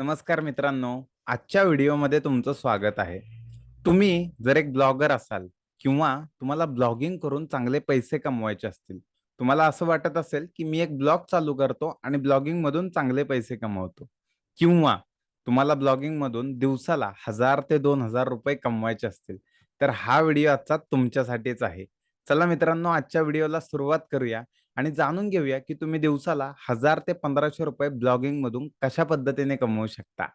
नमस्कार मित्रांनो आजच्या व्हिडिओमध्ये तुमचं स्वागत आहे. तुम्ही जर एक ब्लॉगर असाल किंवा तुम्हाला ब्लॉगिंग करून चांगले पैसे कमवायचे असतील तुम्हाला असं वाटत असेल की मी एक ब्लॉग चालू करतो आणि ब्लॉगिंग मधून चांगले पैसे कमवतो. किंवा तुम्हाला ब्लॉगिंग मधून दिवसाला हजार ते दोन हजार रुपये कमवायचे असतील तर हा व्हिडिओ आजचा तुमच्यासाठीच आहे. चला मित्रांनो आजच्या व्हिडिओला सुरुवात करूया. आणि जाणून घेऊया की तुम्ही दिवसाला हजार ते पंधराशे रुपये ब्लॉगिंग मधून कशा पद्धतीने कमवू शकता.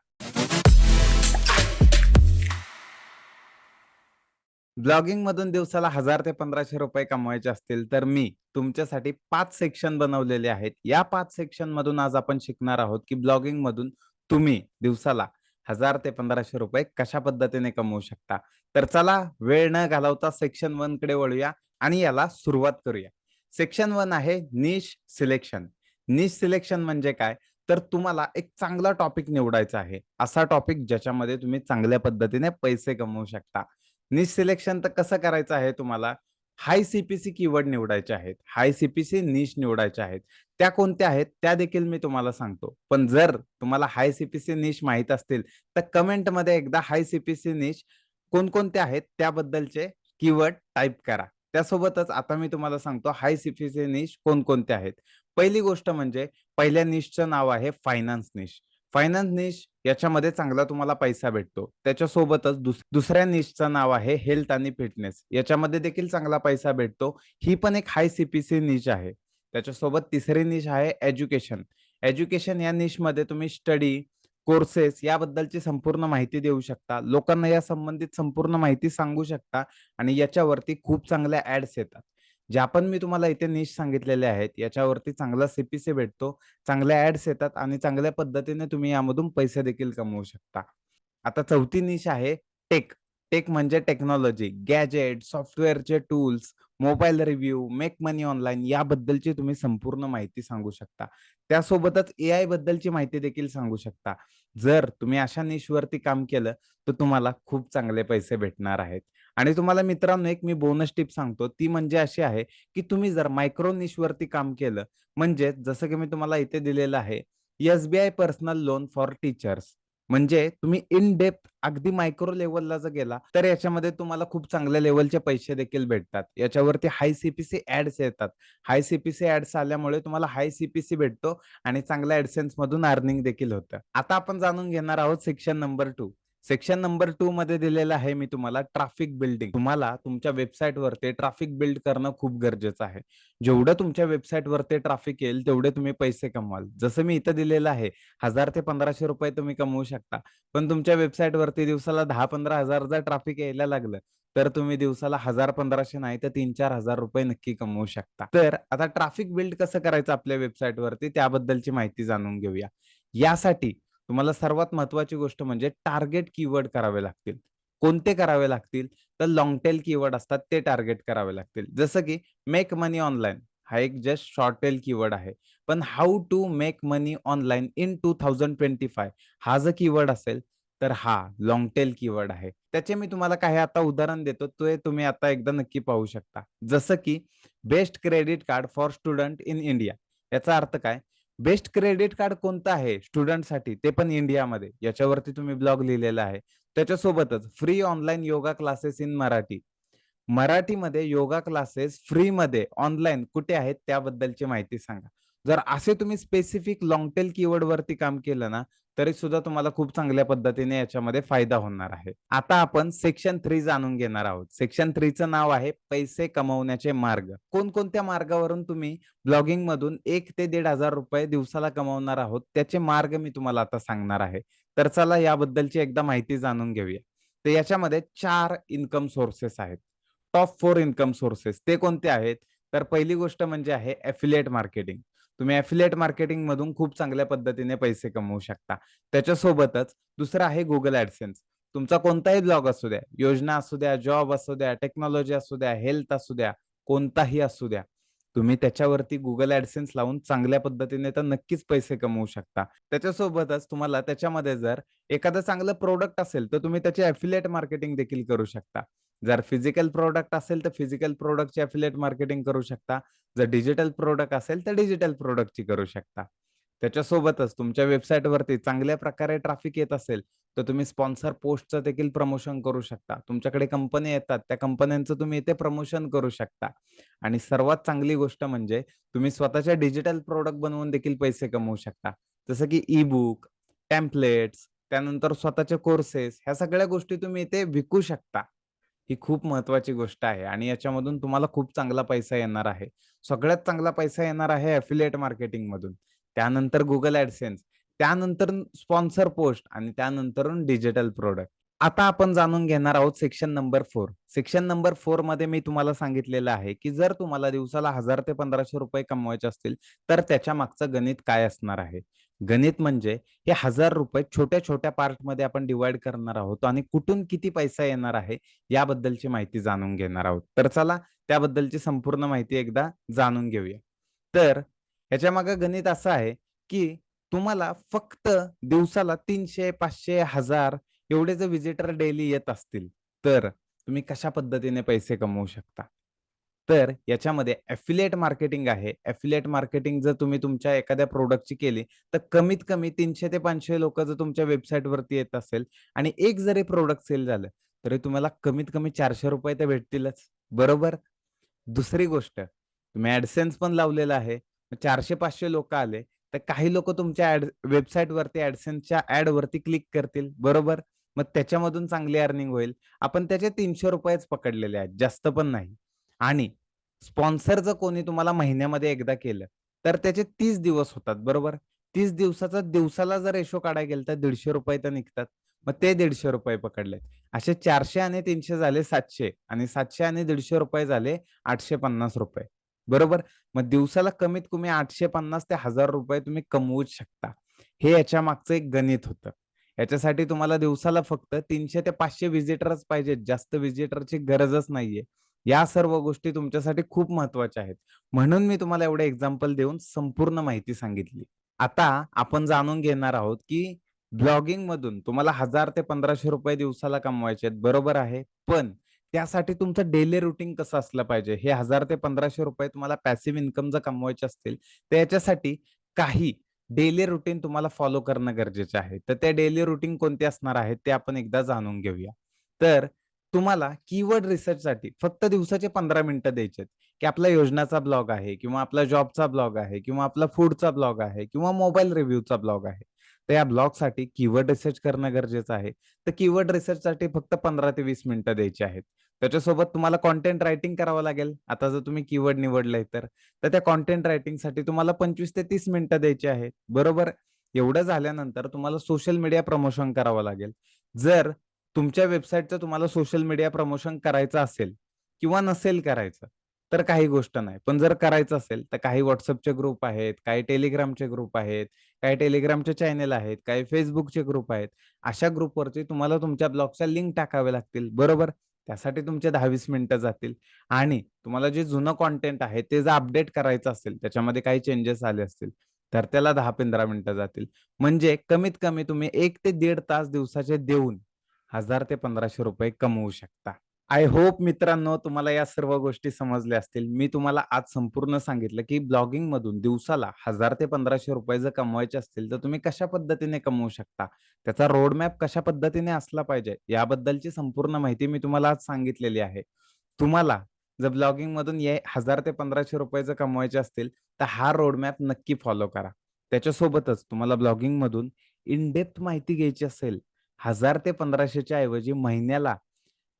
ब्लॉगिंग मधून दिवसाला हजार ते पंधराशे रुपये कमवायचे असतील तर मी तुमच्यासाठी पाच सेक्शन बनवलेले आहेत. या पाच सेक्शन मधून आज आपण शिकणार आहोत की ब्लॉगिंग मधून तुम्ही दिवसाला हजार ते पंधराशे रुपये कशा पद्धतीने कमवू शकता. तर चला वेळ न घालवता सेक्शन वनकडे वळूया आणि याला सुरुवात करूया. सेक्शन वन आहे निश सिलेक्शन निश सिलेक्शन म्हणजे काय? तर तुम्हाला एक चांगला टॉपिक निवडायचा आहे. असा टॉपिक ज्याच्यामध्ये तुम्ही चांगल्या पद्धतीने पैसे कमवू शकता. निश सिलेक्शन तर कसं करायचं आहे तुम्हाला? हाय सीपीसी कीवर्ड निवडायचे आहेत. हाय सीपीसी निश निवडायचे आहेत. त्या कोणत्या आहेत? त्या देखील मी तुम्हाला सांगतो. पण जर तुम्हाला हाय सीपीसी निश माहीत असतील तर कमेंटमध्ये एकदा हाय सीपीसी निश कोणकोणते आहेत? त्याबद्दलचे कीवर्ड टाईप करा. त्यासोबतच आता मी तुम्हाला सांगतो हाय सीपीसी निश कोणकोणते आहेत? पहिली गोष्ट म्हणजे पहिल्या निशचं नाव आहे फायनान्स निश फायनान्स निश याच्यामध्ये चांगला तुम्हाला पैसा भेटतो. त्याच्यासोबतच दुस दुसऱ्या निशचं नाव आहे हेल्थ आणि फिटनेस याच्यामध्ये देखील चांगला पैसा भेटतो. ही पण एक हाय सीपीसी निश आहे. त्याच्यासोबत तिसरी निश आहे एज्युकेशन एज्युकेशन या निशमध्ये तुम्ही स्टडी कोर्सेस याबद्दलची संपूर्ण माहिती देऊ शकता. लोकांना या संबंधित संपूर्ण माहिती सांगू शकता आणि याच्यावरती खूप चांगल्या ऍड्स येतात. ज्या पण मी तुम्हाला इथे निश सांगितलेले आहेत याच्यावरती चांगला सीपीसी भेटतो चांगल्या ऍड्स येतात आणि चांगल्या पद्धतीने तुम्ही यामधून पैसे देखील कमवू शकता. आता चौथी निश आहे टेक टेक म्हणजे टेक्नॉलॉजी गॅजेट सॉफ्टवेअरचे tools mobile review make money online याबद्दलची तुम्ही संपूर्ण माहिती सांगू शकता. त्यासोबतच ए आय बद्दलची माहिती देखील सांगू शकता. जर तुम्ही अशा निशवरती काम केलं तर तुम्हाला खूप चांगले पैसे भेटणार आहेत. आणि तुम्हाला मित्रांनो एक मी बोनस टिप सांगतो. ती म्हणजे अशी आहे की तुम्ही जर मायक्रो निशवरती काम केलं म्हणजे जसं की मी तुम्हाला इथे दिलेलं आहे SBI personal loan for teachers म्हणजे तुम्ही इन डेप्थ अगदी मायक्रो लेवलला जर गेला तर याच्यामध्ये तुम्हाला खूप चांगल्या लेवलचे पैसे देखील भेटतात. याच्यावरती हाय सीपीसी ऍड्स येतात. हाय सीपीसी ऍड्स आल्यामुळे तुम्हाला हाय सीपीसी भेटतो आणि चांगल्या ऍडसेन्स मधून अर्निंग देखील होतं. आता आपण जाणून घेणार आहोत section number two section number two मध्ये दिलेलं आहे मी तुम्हाला ट्रॅफिक बिल्डिंग तुम्हाला तुमच्या वेबसाईट वरती ट्रॅफिक बिल्ड करणं खूप गरजेचं आहे. जेवढं तुमच्या वेबसाईट वरती ट्रॅफिक येईल तेवढे तुम्ही पैसे कमवाल. जसं मी इथं दिलेलं आहे हजार ते पंधराशे रुपये तुम्ही कमवू शकता. पण तुमच्या वेबसाईट वरती दिवसाला दहा पंधरा हजार जर ट्रॅफिक यायला लागलं तर तुम्ही दिवसाला हजार पंधराशे नाही तर तीन चार हजार रुपये नक्की कमवू शकता. तर आता ट्रॅफिक बिल्ड कसं करायचं आपल्या वेबसाईट वरती? त्याबद्दलची माहिती जाणून घेऊया. यासाठी तुम्हाला सर्वात महत्वाची गोष्ट म्हणजे टार्गेट कीवर्ड करावे लागतील. कोणते करावे लागतील? तर लॉंग टेल कीवर्ड असतात ते टार्गेट करावे लागतील. जसं की मेक मनी ऑनलाईन हा एक जस्ट शॉर्ट टेल कीवर्ड आहे. पण how to make money online in two thousand twenty five हा जर कीवर्ड असेल तर हा लॉंग टेल कीवर्ड आहे. त्याचे मी तुम्हाला काही आता उदाहरण देतो. ते तुम्ही आता एकदा नक्की पाहू शकता. जसं की best credit card for student in India याचा अर्थ काय? बेस्ट क्रेडिट कार्ड कोणतं आहे स्टुडंटसाठी? ते पण इंडियामध्ये. याच्यावरती तुम्ही ब्लॉग लिहिलेला आहे. त्याच्यासोबतच free online yoga classes in Marathi. मराठीमध्ये योगा क्लासेस फ्रीमध्ये ऑनलाईन कुठे आहेत त्याबद्दलची माहिती सांगा. जर असे तुम्ही स्पेसिफिक लॉंगटेल कीवर्ड वरती काम केलं ना तरी सुद्धा तुम्हाला खूप चांगल्या पद्धतीने याच्यामध्ये फायदा होणार आहे. आता आपण सेक्शन थ्री जाणून घेणार आहोत. सेक्शन थ्रीचं नाव आहे पैसे कमवण्याचे मार्ग. कोणकोणत्या मार्गावरून तुम्ही ब्लॉगिंग मधून एक ते दीड हजार रुपये दिवसाला कमवणार आहोत त्याचे मार्ग मी तुम्हाला आता सांगणार आहे. तर चला याबद्दलची एकदा माहिती जाणून घेऊया. तर याच्यामध्ये चार इन्कम सोर्सेस आहेत. टॉप फोर इन्कम सोर्सेस ते कोणते आहेत? तर पहिली गोष्ट म्हणजे आहे एफिलिएट मार्केटिंग तुम्ही ऍफिलिएट मार्केटिंग मधून खूप चांगल्या पद्धतीने पैसे कमवू शकता. त्याच्यासोबतच दुसरं आहे गुगल ऍडसेन्स तुमचा कोणताही ब्लॉग असू द्या योजना असू द्या जॉब असू द्या टेक्नॉलॉजी असू द्या हेल्थ असू द्या कोणताही असू द्या तुम्ही त्याच्यावरती गुगल ऍडसेन्स लावून चांगल्या पद्धतीने तर नक्कीच पैसे कमवू शकता. त्याच्यासोबतच तुम्हाला त्याच्यामध्ये जर एखादं चांगलं प्रोडक्ट असेल तर तुम्ही त्याचे अफिलिएट मार्केटिंग देखील करू शकता. जर फिजिकल प्रोडक्ट असेल तर फिजिकल प्रोडक्टची अफिलेट मार्केटिंग करू शकता जर डिजिटल प्रोडक्ट असेल तर डिजिटल प्रोडक्टची करू शकता त्याच्यासोबतच तुमच्या वेबसाईटवरती चांगल्या प्रकारे ट्रॅफिक येत असेल, तर तुम्ही स्पॉन्सर पोस्टचं देखील प्रमोशन करू शकता. तुमच्याकडे कंपनी येतात, त्या कंपन्यांचं तुम्ही इथे प्रमोशन करू शकता. आणि सर्वात चांगली गोष्ट म्हणजे तुम्ही स्वतःच्या डिजिटल प्रोडक्ट बनवून देखील पैसे कमवू शकता. जसं की ई-बुक, टेम्पलेट्स, त्यानंतर स्वतःचे कोर्सेस ह्या सगळ्या गोष्टी तुम्ही इथे विकू शकता. ही खूप महत्त्वाची गोष्ट आहे आणि याच्यामधून तुम्हाला खूप चांगला पैसा येणार आहे. सगळ्यात चांगला पैसा येणार आहे अफिलिएट मार्केटिंगमधून. त्यानंतर गुगल ऍडसेन्स त्यानंतर स्पॉन्सर पोस्ट आणि त्यानंतर डिजिटल प्रोडक्ट आता आपण जाणून घेणार आहोत section number four section number फोरमध्ये मी तुम्हाला सांगितलेलं आहे, की जर तुम्हाला दिवसाला हजार ते ₹1500 कमवायचे असतील, तर त्याच्या मागचं गणित काय असणार आहे. गणित म्हणजे हे ₹1000 छोट्या-छोट्या पार्टमध्ये आपण डिवाइड करणार आहोत आणि कुठून किती पैसा येणार आहे, याबद्दलची माहिती जाणून घेणार आहोत. तर चला त्याबद्दलची संपूर्ण माहिती एकदा जाणून घेऊया. तर ह्याच्यामागे गणित असं आहे, की तुम्हाला फक्त दिवसाला तीनशे पाचशे हजार एवढे जर व्हिजिटर डेली येत असतील, तर तुम्ही कशा पद्धतीने पैसे कमवू शकता. तर याच्यामध्ये अफिलिएट मार्केटिंग आहे. अफिलिएट मार्केटिंग जर तुम्ही तुमच्या एखाद्या प्रोडक्टची केली, तर कमीत कमी तीनशे ते पाचशे लोक जर तुमच्या वेबसाईटवरती येत असेल आणि एक जरी प्रोडक्ट सेल झालं, तरी तुम्हाला कमीत कमी ₹400 तर भेटतीलच, बरोबर? दुसरी गोष्ट, तुम्ही ऍडसेन्स पण लावलेला आहे. चारशे पाचशे लोक आले, तर काही लोक तुमच्या ऍड वेबसाईटवरती ऍडसेन्सच्या ऍडवरती क्लिक करतील, बरोबर? मग त्याच्यामधून चांगली अर्निंग होईल. आपण त्याचे ₹300च पकडलेले आहेत, जास्त पण नाही. आणि स्पॉन्सर जर कोणी तुम्हाला महिन्यामध्ये एकदा केलं, तर त्याचे तीस दिवस होतात, बरोबर? तीस दिवसाचा दिवसाला जर रेशो काढायला गेलं, तर ₹150 तर निघतात. मग ते ₹150 पकडले. असे चारशे आणि तीनशे झाले सातशे आणि सातशे आणि ₹150 झाले ₹850 बरोबर? मग दिवसाला कमीत कमी ₹850 ते ₹1000 तुम्ही कमवूच शकता. हे याच्या मागचं एक गणित होतं. याच्यासाठी तुम्हाला दिवसाला फक्त तीनशे ते पाचशे व्हिजिटरच पाहिजेत. जास्त व्हिजिटरची गरजच नाहीये. या सर्व गोष्टी तुमच्यासाठी खूप महत्त्वाच्या आहेत. म्हणून मी तुम्हाला एवढे एक्झाम्पल देऊन संपूर्ण माहिती सांगितली. आता आपण जाणून घेणार आहोत, की ब्लॉगिंग मधून तुम्हाला हजार ते ₹1500 दिवसाला कमवायचे आहेत, बरोबर आहे. पण त्यासाठी तुमचं डेली रुटीन कसं असलं पाहिजे. हे हजार ते ₹1500 तुम्हाला पॅसिव्ह इन्कम जर कमवायचे असतील, तर याच्यासाठी काही डेली रुटीन तुम्हाला फॉलो करणं गरजेचं आहे. तर ते डेली रुटीन कोणते असणार आहेत, ते आपण एकदा जाणून घेऊया. तर तुम्हाला कीवर्ड रिसर्चसाठी फक्त दिवसाचे 15 मिनिटं द्यायचे आहेत, की आपला योजनाचा ब्लॉग आहे किंवा आपला जॉबचा ब्लॉग आहे किंवा आपला फूडचा ब्लॉग आहे किंवा मोबाईल रिव्ह्यूचा ब्लॉग आहे. तर या ब्लॉगसाठी कीवर्ड रिसर्च करणं गरजेचं आहे. तर कीवर्ड रिसर्चसाठी फक्त 15 ते वीस मिनिटं द्यायची आहेत. त्याच्यासोबत तुम्हाला कॉन्टेंट रायटिंग करावं लागेल. आता जर तुम्ही कीवर्ड निवडलंय तर. तर त्या कॉन्टेंट रायटिंगसाठी तुम्हाला 25 ते तीस मिनिटं द्यायची आहेत, बरोबर? एवढं झाल्यानंतर तुम्हाला सोशल मीडिया प्रमोशन करावं लागेल. जर तुमच्या वेबसाईटचं तुम्हाला सोशल मीडिया प्रमोशन करायचं असेल किंवा नसेल करायचं, तर काही गोष्ट नाही. पण जर करायचं असेल, तर काही व्हॉट्सअपचे ग्रुप आहेत, काही टेलिग्रामचे ग्रुप आहेत, काही टेलिग्रामचे चॅनेल आहेत, काही फेसबुकचे ग्रुप आहेत. अशा ग्रुपवरती तुम्हाला तुमच्या ब्लॉगच्या लिंक टाकाव्या लागतील, बरोबर? त्यासाठी तुमचे दहा वीस मिनिटं जातील आणि तुम्हाला जे जुनं कॉन्टेंट आहे, ते जर अपडेट करायचं असेल, त्याच्यामध्ये काही चेंजेस आले असतील, तर त्याला 10-15 मिनिटं जातील. म्हणजे कमीत कमी तुम्ही एक ते दीड तास दिवसाचे देऊन हजार ते ₹1500 कमवू शकता. आय होप मित्रांनो तुम्हाला या सर्व गोष्टी समजल्या असतील. मी तुम्हाला आज संपूर्ण सांगितलं, की ब्लॉगिंग मधून दिवसाला हजार ते ₹1500 जर कमवायचे असतील, तर तुम्ही कशा पद्धतीने कमवू शकता. त्याचा रोडमॅप कशा पद्धतीने असला पाहिजे, याबद्दलची संपूर्ण माहिती मी तुम्हाला आज सांगितलेली आहे. तुम्हाला जर ब्लॉगिंग मधून ये हजार ते ₹1500 जर कमवायचे असतील, तर हा रोडमॅप नक्की फॉलो करा. त्याच्यासोबतच तुम्हाला ब्लॉगिंग मधून इनडेप्थ माहिती घ्यायची असेल, हजार ते 1500च्या ऐवजी महिन्याला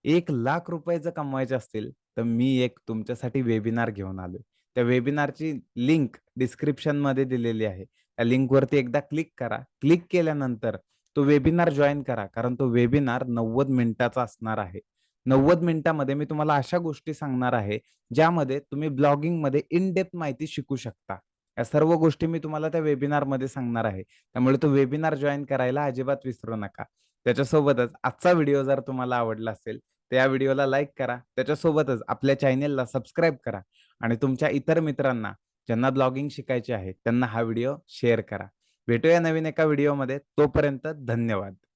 एक लाख रुपये जर कमवायचे असतील, तर मी एक तुमच्यासाठी वेबिनार घेऊन आलोय. त्या वेबिनारची लिंक डिस्क्रिप्शनमध्ये दिलेली आहे. त्या लिंकवरती एकदा क्लिक करा. क्लिक केल्यानंतर तो वेबिनार जॉईन करा. कारण तो वेबिनार 90 मिनिटाचा असणार आहे. 90 मिनिटामध्ये मी तुम्हाला अशा गोष्टी सांगणार आहे, ज्यामध्ये तुम्ही ब्लॉगिंगमध्ये इन डेप्थ माहिती शिकू शकता. या सर्व गोष्टी मी तुम्हाला त्या वेबिनारमध्ये सांगणार आहे. त्यामुळे तो वेबिनार जॉईन करायला अजिबात विसरू नका. त्याच्यासोबतच आजचा व्हिडिओ जर तुम्हाला आवडला असेल, त्या व्हिडिओला लाईक करा. त्याच्यासोबतच आपल्या चॅनेलला सबस्क्राईब करा आणि तुमच्या इतर मित्रांना ज्यांना ब्लॉगिंग शिकायचे आहे, त्यांना हा व्हिडिओ शेअर करा. भेटूया नवीन एका व्हिडिओमध्ये. तोपर्यंत धन्यवाद.